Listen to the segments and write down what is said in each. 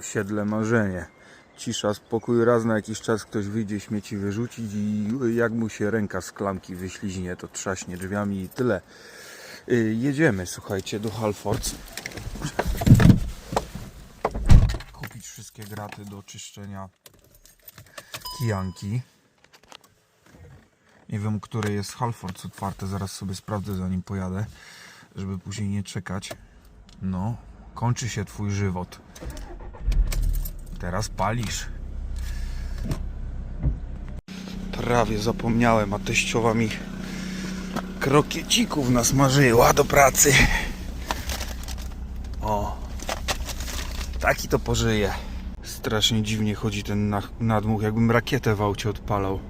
osiedle marzenie. Cisza, spokój, raz na jakiś czas ktoś wyjdzie śmieci wyrzucić i jak mu się ręka z klamki wyśliźnie, to trzaśnie drzwiami i tyle. Y, Jedziemy, słuchajcie, do Halfords. Kupić wszystkie graty do czyszczenia kijanki. Nie wiem, które jest Halfords otwarte, zaraz sobie sprawdzę zanim pojadę, żeby później nie czekać. No, kończy się twój żywot. Teraz palisz. Prawie zapomniałem, a teściowa mi krokiecików nasmażyła do pracy. O, taki to pożyje. Strasznie dziwnie chodzi ten na- nadmuch, jakbym rakietę w aucie odpalał.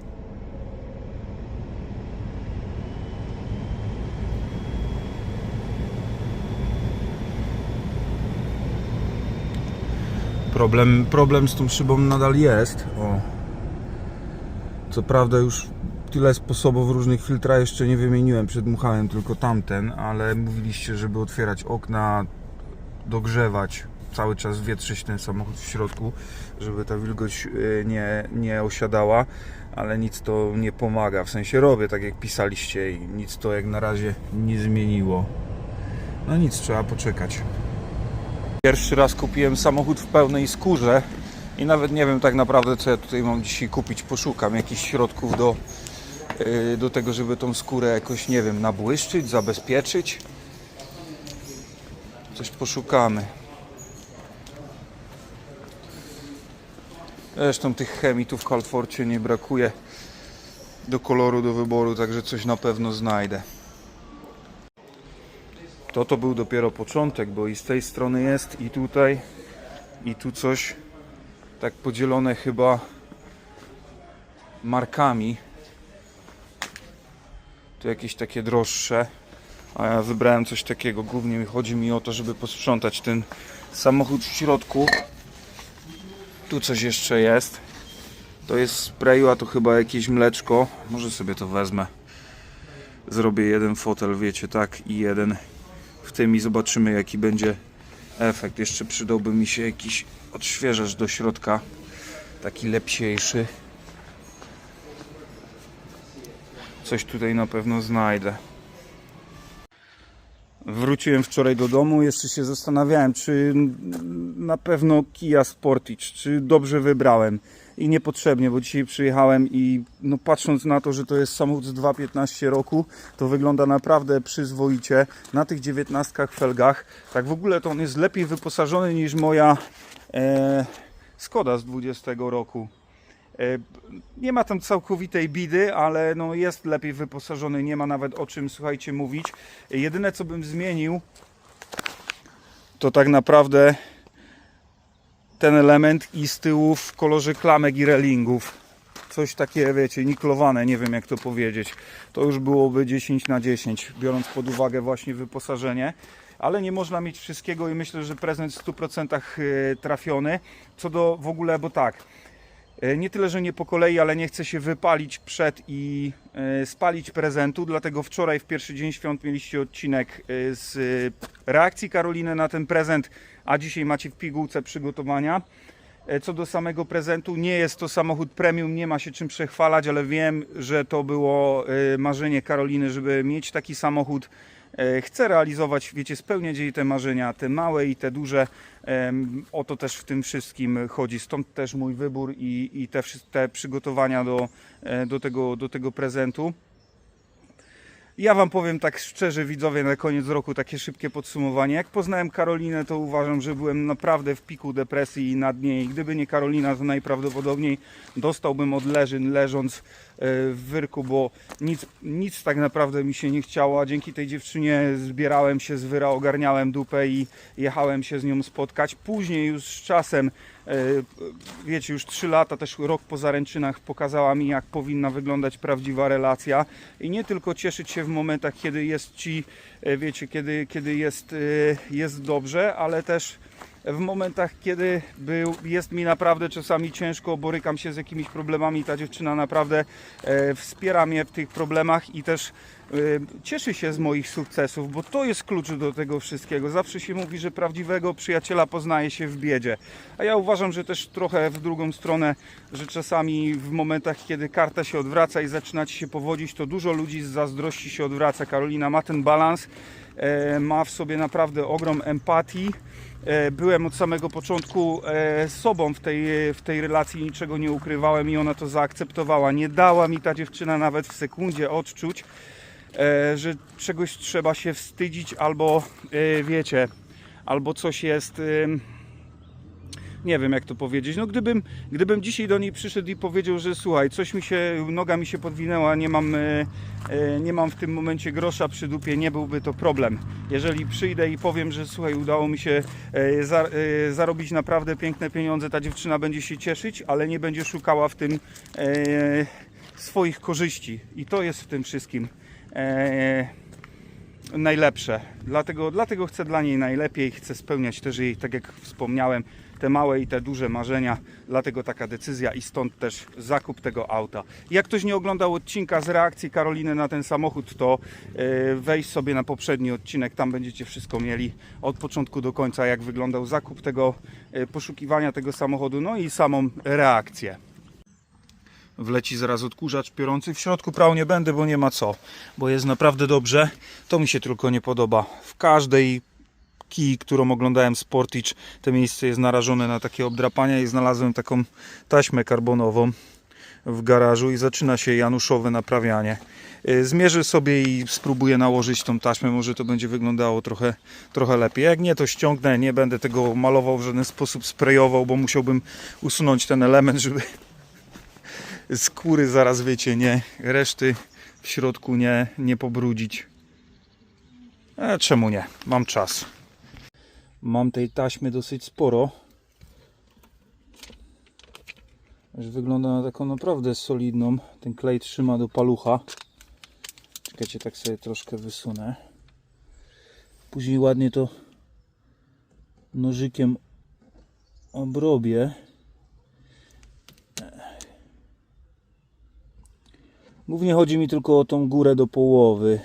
Problem, problem z tą szybą nadal jest. O. Co prawda już tyle sposobów różnych filtra jeszcze nie wymieniłem. Przedmuchałem tylko tamten, ale mówiliście, żeby otwierać okna, dogrzewać, cały czas wietrzyć ten samochód w środku, żeby ta wilgoć y, nie, nie osiadała, ale nic to nie pomaga. W sensie robię tak jak pisaliście i nic to jak na razie nie zmieniło. No nic, trzeba poczekać. Pierwszy raz kupiłem samochód w pełnej skórze i nawet nie wiem tak naprawdę co ja tutaj mam dzisiaj kupić. Poszukam jakichś środków do, yy, do tego, żeby tą skórę jakoś, nie wiem, nabłyszczyć, zabezpieczyć. Coś poszukamy. Zresztą tych chemii tu w Calforcie nie brakuje do koloru, do wyboru, także coś na pewno znajdę. To to był dopiero początek, bo i z tej strony jest, i tutaj, i tu coś tak podzielone chyba markami. Tu jakieś takie droższe, a ja wybrałem coś takiego. Głównie chodzi mi o to, żeby posprzątać ten samochód w środku. Tu coś jeszcze jest. To jest sprayu, a to chyba jakieś mleczko. Może sobie to wezmę. Zrobię jeden fotel, wiecie, tak, i jeden tym i zobaczymy jaki będzie efekt. Jeszcze przydałby mi się jakiś odświeżacz do środka, taki lepsiejszy. Coś tutaj na pewno znajdę. Wróciłem wczoraj do domu, jeszcze się zastanawiałem, czy na pewno Kia Sportage, czy dobrze wybrałem i niepotrzebnie, bo dzisiaj przyjechałem i no patrząc na to, że to jest samochód z 2.15 roku, to wygląda naprawdę przyzwoicie na tych 19 felgach. Tak w ogóle to on jest lepiej wyposażony niż moja e, Skoda z 20 roku. E, Nie ma tam całkowitej bidy, ale no jest lepiej wyposażony, nie ma nawet o czym, słuchajcie, mówić. Jedyne co bym zmienił, to tak naprawdę ten element i z tyłu w kolorze klamek i relingów. Coś takie, wiecie, niklowane, nie wiem jak to powiedzieć. To już byłoby 10 na 10, biorąc pod uwagę właśnie wyposażenie. Ale nie można mieć wszystkiego i myślę, że prezent w 100% e, trafiony. Co do w ogóle, bo tak, E, Nie tyle, że nie po kolei, ale nie chcę się wypalić przed i e, spalić prezentu, dlatego wczoraj w pierwszy dzień świąt mieliście odcinek z reakcji Karoliny na ten prezent, a dzisiaj macie w pigułce przygotowania. E, Co do samego prezentu, nie jest to samochód premium, nie ma się czym przechwalać, ale wiem, że to było e, marzenie Karoliny, żeby mieć taki samochód. E, Chcę realizować, wiecie, spełniać jej te marzenia, te małe i te duże. O to też w tym wszystkim chodzi. Stąd też mój wybór i, i te, te przygotowania do, do, tego, do tego prezentu. Ja Wam powiem tak szczerze, widzowie, na koniec roku takie szybkie podsumowanie. Jak poznałem Karolinę, to uważam, że byłem naprawdę w piku depresji i na dnie. I gdyby nie Karolina, to najprawdopodobniej dostałbym od leżyn, leżąc w wyrku, bo nic, nic tak naprawdę mi się nie chciało. A dzięki tej dziewczynie zbierałem się z wyra, ogarniałem dupę i jechałem się z nią spotkać. Później już z czasem E, wiecie, już 3 lata, też rok po zaręczynach pokazała mi, jak powinna wyglądać prawdziwa relacja i nie tylko cieszyć się w momentach, kiedy jest ci, e, wiecie, kiedy, kiedy jest, e, jest dobrze, ale też w momentach, kiedy był, jest mi naprawdę czasami ciężko, borykam się z jakimiś problemami, ta dziewczyna naprawdę e, wspiera mnie w tych problemach i też e, cieszy się z moich sukcesów, bo to jest klucz do tego wszystkiego. Zawsze się mówi, że prawdziwego przyjaciela poznaje się w biedzie. A ja uważam, że też trochę w drugą stronę, że czasami w momentach, kiedy karta się odwraca i zaczyna ci się powodzić, to dużo ludzi z zazdrości się odwraca. Karolina ma ten balans, e, ma w sobie naprawdę ogrom empatii. E, Byłem od samego początku e, sobą w tej, w tej relacji, niczego nie ukrywałem i ona to zaakceptowała. Nie dała mi ta dziewczyna nawet w sekundzie odczuć, e, że czegoś trzeba się wstydzić albo wiecie, albo coś jest. Nie wiem jak to powiedzieć. No gdybym, gdybym dzisiaj do niej przyszedł i powiedział, że słuchaj, coś mi się, noga mi się podwinęła, nie mam, e, e, nie mam w tym momencie grosza przy dupie, nie byłby to problem. Jeżeli przyjdę i powiem, że słuchaj, udało mi się e, za, zarobić naprawdę piękne pieniądze, ta dziewczyna będzie się cieszyć, ale nie będzie szukała w tym swoich korzyści. I to jest w tym wszystkim. Najlepsze. Dlatego, dlatego chcę dla niej najlepiej, chcę spełniać też jej, tak jak wspomniałem, te małe i te duże marzenia. Dlatego taka decyzja i stąd też zakup tego auta. Jak ktoś nie oglądał odcinka z reakcji Karoliny na ten samochód, to e, wejdź sobie na poprzedni odcinek, tam będziecie wszystko mieli od początku do końca, jak wyglądał zakup tego, e, poszukiwania tego samochodu, no i samą reakcję wleci zaraz odkurzacz piorący. W środku prał nie będę, bo nie ma co, bo jest naprawdę dobrze. To mi się tylko nie podoba. W każdej kij, którą oglądałem Sportage, to miejsce jest narażone na takie obdrapania i znalazłem taką taśmę karbonową w garażu i zaczyna się januszowe naprawianie. Y, Zmierzę sobie i spróbuję nałożyć tą taśmę, może to będzie wyglądało trochę, trochę lepiej. Jak nie, to ściągnę, nie będę tego malował w żaden sposób, sprayował, bo musiałbym usunąć ten element, żeby skóry zaraz wiecie, nie, reszty w środku nie, nie pobrudzić. E, czemu nie? Mam czas. Mam tej taśmy dosyć sporo. Już wygląda na taką naprawdę solidną. Ten klej trzyma do palucha. Czekajcie, tak sobie troszkę wysunę. Później ładnie to nożykiem obrobię. Głównie chodzi mi tylko o tą górę do połowy.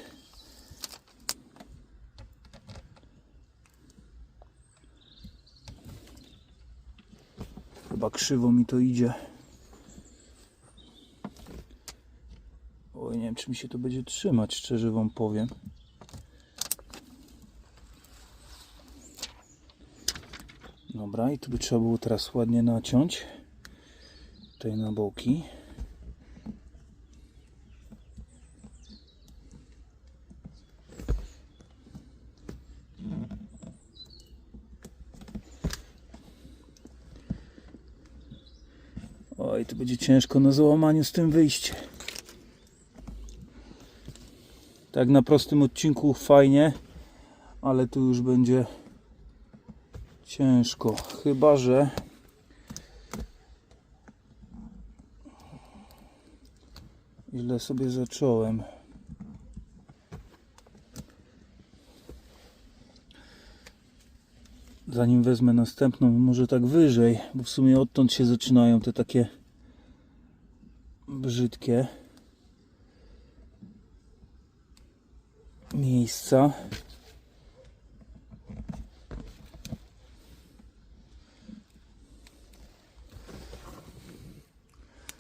Krzywo mi to idzie. Oj, nie wiem, czy mi się to będzie trzymać, szczerze wam powiem. Dobra, i tu by trzeba było teraz ładnie naciąć. Tutaj na boki. Oj, to będzie ciężko na załamaniu z tym wyjść. Tak na prostym odcinku fajnie, ale tu już będzie ciężko. Chyba, że źle sobie zacząłem. zanim wezmę następną, może tak wyżej, bo w sumie odtąd się zaczynają te takie brzydkie miejsca.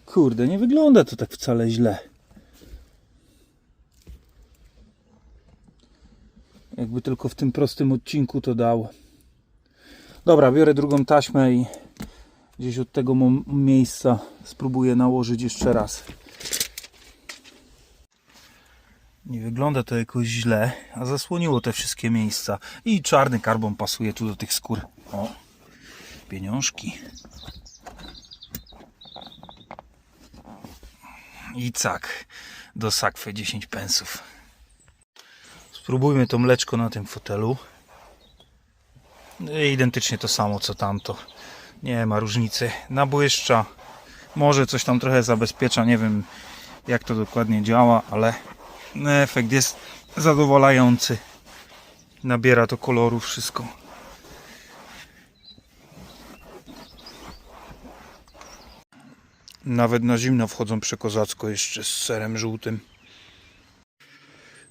Kurde, nie wygląda to tak wcale źle. Jakby tylko w tym prostym odcinku to dał. Dobra, biorę drugą taśmę i gdzieś od tego miejsca spróbuję nałożyć jeszcze raz. Nie wygląda to jakoś źle, a zasłoniło te wszystkie miejsca. I czarny karbon pasuje tu do tych skór. O, pieniążki. I cak, do sakwy 10 pensów. Spróbujmy to mleczko na tym fotelu. Identycznie to samo co tamto nie ma różnicy. Nabłyszcza, może coś tam trochę zabezpiecza, nie wiem jak to dokładnie działa, ale efekt jest zadowalający. Nabiera to koloru wszystko. Nawet na zimno wchodzą przekozacko jeszcze z serem żółtym.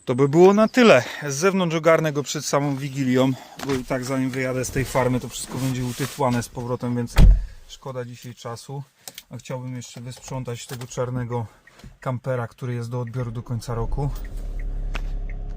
To by było na tyle. Z zewnątrz ogarnę go przed samą Wigilią, bo i tak zanim wyjadę z tej farmy, to wszystko będzie utytłane z powrotem, więc szkoda dzisiaj czasu. A chciałbym jeszcze wysprzątać tego czarnego kampera, który jest do odbioru do końca roku.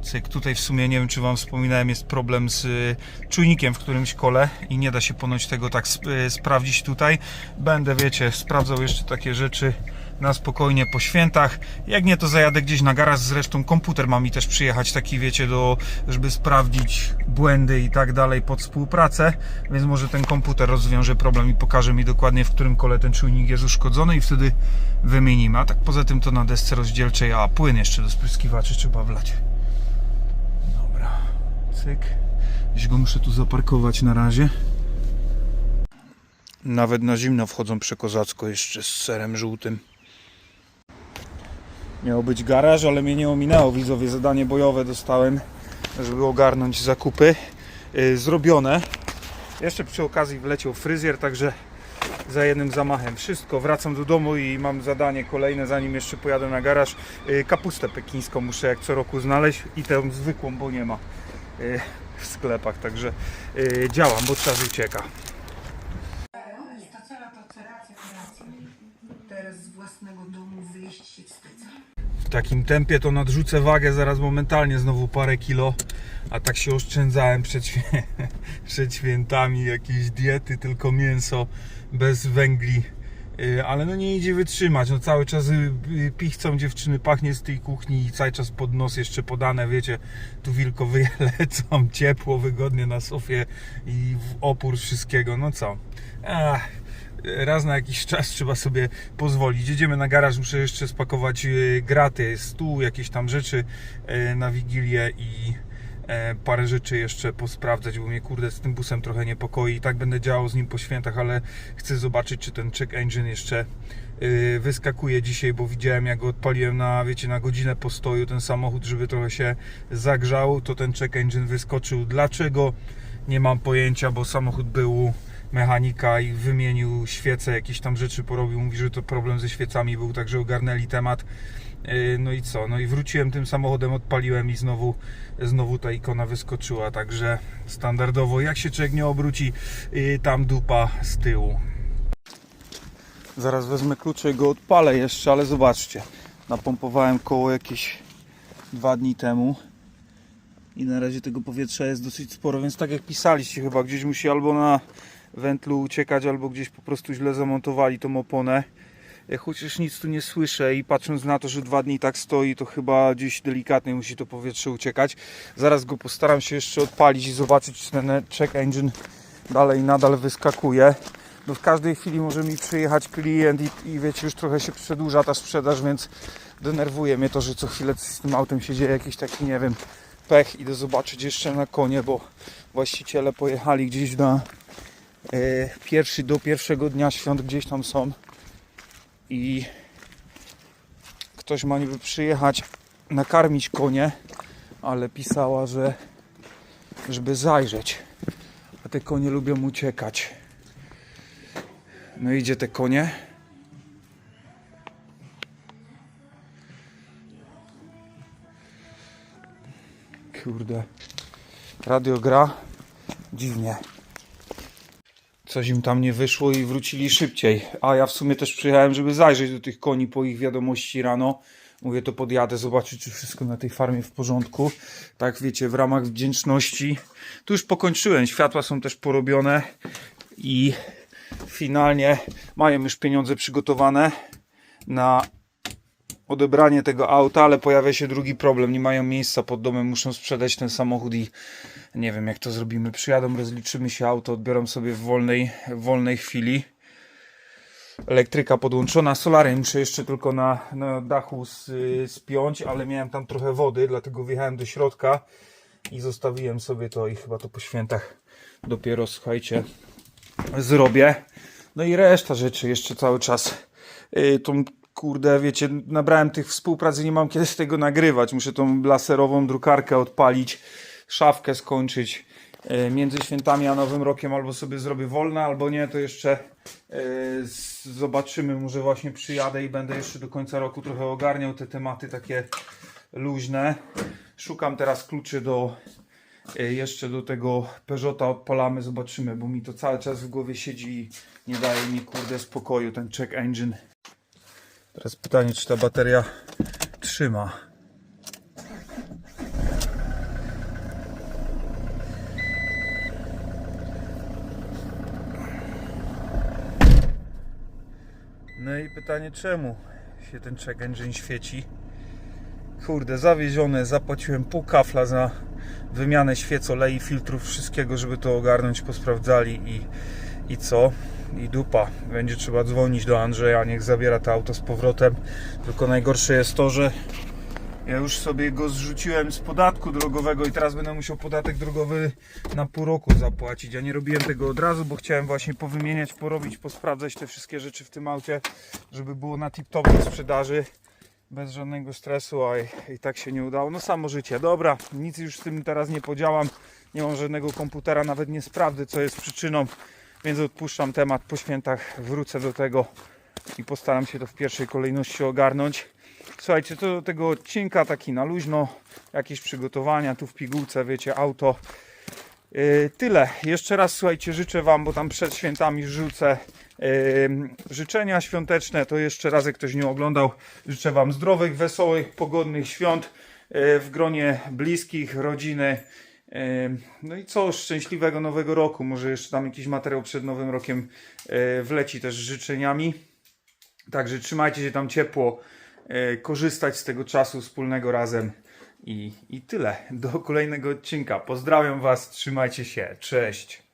Cyk, tutaj w sumie nie wiem, czy Wam wspominałem, jest problem z y, czujnikiem w którymś kole i nie da się ponoć tego tak sp- y, sprawdzić tutaj. Będę, wiecie, sprawdzał jeszcze takie rzeczy na spokojnie po świętach. Jak nie, to zajadę gdzieś na garaż. Zresztą komputer ma mi też przyjechać taki, wiecie, do, żeby sprawdzić błędy i tak dalej pod współpracę. Więc może ten komputer rozwiąże problem i pokaże mi dokładnie, w którym kole ten czujnik jest uszkodzony i wtedy wymienimy. A tak poza tym to na desce rozdzielczej, a płyn jeszcze do spryskiwaczy trzeba wlać. Dobra, cyk. Gdzieś go muszę tu zaparkować na razie. Nawet na zimno wchodzą przekozacko jeszcze z serem żółtym. Miał być garaż, ale mnie nie ominęło. Widzowie, zadanie bojowe dostałem, żeby ogarnąć zakupy yy, zrobione. Jeszcze przy okazji wleciał fryzjer, także za jednym zamachem wszystko. Wracam do domu i mam zadanie kolejne, zanim jeszcze pojadę na garaż. Yy, kapustę pekińską muszę jak co roku znaleźć i tę zwykłą, bo nie ma yy, w sklepach, także działam, bo czas ucieka. To cała paceracja pracy. Teraz z własnego domu wyjść się wstydzę. W takim tempie to nadrzucę wagę zaraz momentalnie znowu parę kilo, a tak się oszczędzałem przed, świę- przed świętami, jakieś diety, tylko mięso bez węgli. Yy, Ale no nie idzie wytrzymać, no cały czas y, y, pichcą dziewczyny, pachnie z tej kuchni i cały czas pod nos jeszcze podane, wiecie, tu wilkowyje lecą, ciepło, wygodnie na sofie i w opór wszystkiego, no co. raz na jakiś czas trzeba sobie pozwolić. Jedziemy na garaż, muszę jeszcze spakować e, graty, stół, jakieś tam rzeczy e, na Wigilię i e, parę rzeczy jeszcze posprawdzać, bo mnie kurde z tym busem trochę niepokoi. I tak będę działał z nim po świętach, ale chcę zobaczyć, czy ten check engine jeszcze wyskakuje dzisiaj, bo widziałem jak go odpaliłem na, wiecie, na godzinę postoju ten samochód, żeby trochę się zagrzał, to ten check engine wyskoczył. Dlaczego? Nie mam pojęcia, bo samochód był mechanika i wymienił świece, jakieś tam rzeczy porobił. Mówi, że to problem ze świecami był, także ogarnęli temat. Yy, No i co? No i wróciłem tym samochodem, odpaliłem i znowu, znowu ta ikona wyskoczyła. Także standardowo, jak się człowiek nie obróci, yy, tam dupa z tyłu. Zaraz wezmę klucze i go odpalę jeszcze, ale zobaczcie. Napompowałem koło jakieś dwa dni temu i na razie tego powietrza jest dosyć sporo, więc tak jak pisaliście, chyba gdzieś musi albo na wętlu uciekać, albo gdzieś po prostu źle zamontowali tą oponę. E, Chociaż nic tu nie słyszę i patrząc na to, że dwa dni tak stoi, to chyba gdzieś delikatnie musi to powietrze uciekać. Zaraz go postaram się jeszcze odpalić i zobaczyć, czy ten check engine dalej nadal wyskakuje. No w każdej chwili może mi przyjechać klient i, i wiecie, już trochę się przedłuża ta sprzedaż, więc denerwuje mnie to, że co chwilę z tym autem się dzieje jakiś taki, nie wiem, pech. Idę zobaczyć jeszcze na konie, bo właściciele pojechali gdzieś na pierwszy, do pierwszego dnia świąt gdzieś tam są i ktoś ma niby przyjechać nakarmić konie, ale pisała, że żeby zajrzeć, a te konie lubią uciekać. No idzie te konie. Kurde. Radio gra. Dziwnie. Coś im tam nie wyszło i wrócili szybciej. A ja w sumie też przyjechałem, żeby zajrzeć do tych koni po ich wiadomości rano. Mówię, to podjadę, zobaczyć, czy wszystko na tej farmie w porządku. Tak, wiecie, w ramach wdzięczności. Tu już pokończyłem, światła są też porobione i finalnie mają już pieniądze przygotowane na odebranie tego auta, ale pojawia się drugi problem. Nie mają miejsca pod domem, muszą sprzedać ten samochód i nie wiem jak to zrobimy. Przyjadą, rozliczymy się auto, odbiorą sobie w wolnej, w wolnej chwili. Elektryka podłączona, solarium muszę jeszcze tylko na, na dachu s- spiąć, ale miałem tam trochę wody, dlatego wjechałem do środka i zostawiłem sobie to i chyba to po świętach dopiero, słuchajcie, zrobię. No i reszta rzeczy jeszcze cały czas. Yy, tą kurde, wiecie, nabrałem tych współpracy, nie mam kiedy z tego nagrywać. Muszę tą laserową drukarkę odpalić, szafkę skończyć. e, między świętami a Nowym Rokiem albo sobie zrobię wolne, albo nie, to jeszcze e, zobaczymy. Może właśnie przyjadę i będę jeszcze do końca roku trochę ogarniał te tematy takie luźne. Szukam teraz kluczy do e, jeszcze do tego Peugeota odpalamy, zobaczymy, bo mi to cały czas w głowie siedzi i nie daje mi kurde spokoju ten check engine. Teraz pytanie, czy ta bateria trzyma. No i pytanie, czemu się ten check engine świeci? Kurde, zawiezione, zapłaciłem pół kafla za wymianę świec, olei, filtrów, wszystkiego, żeby to ogarnąć, posprawdzali i, i co? I dupa. Będzie trzeba dzwonić do Andrzeja, niech zabiera to auto z powrotem. Tylko najgorsze jest to, że ja już sobie go zrzuciłem z podatku drogowego i teraz będę musiał podatek drogowy na pół roku zapłacić. Ja nie robiłem tego od razu, bo chciałem właśnie powymieniać, porobić, posprawdzać te wszystkie rzeczy w tym aucie, żeby było na tip-top do sprzedaży bez żadnego stresu, a i, i tak się nie udało. No samo życie. Dobra, nic już z tym teraz nie podziałam. Nie mam żadnego komputera, nawet nie sprawdzę, co jest przyczyną, więc odpuszczam temat. Po świętach wrócę do tego i postaram się to w pierwszej kolejności ogarnąć. Słuchajcie, to do tego odcinka taki na luźno, jakieś przygotowania tu w pigułce, wiecie, auto. Yy, tyle. Jeszcze raz słuchajcie, życzę Wam, bo tam przed świętami rzucę yy, życzenia świąteczne. To jeszcze raz, jak ktoś nie oglądał, życzę Wam zdrowych, wesołych, pogodnych świąt yy, w gronie bliskich, rodziny. No i co, szczęśliwego nowego roku. Może jeszcze tam jakiś materiał przed nowym rokiem yy, wleci też z życzeniami. Także trzymajcie się tam ciepło, e, korzystać z tego czasu wspólnego razem i, i tyle. Do kolejnego odcinka. Pozdrawiam Was, trzymajcie się, cześć.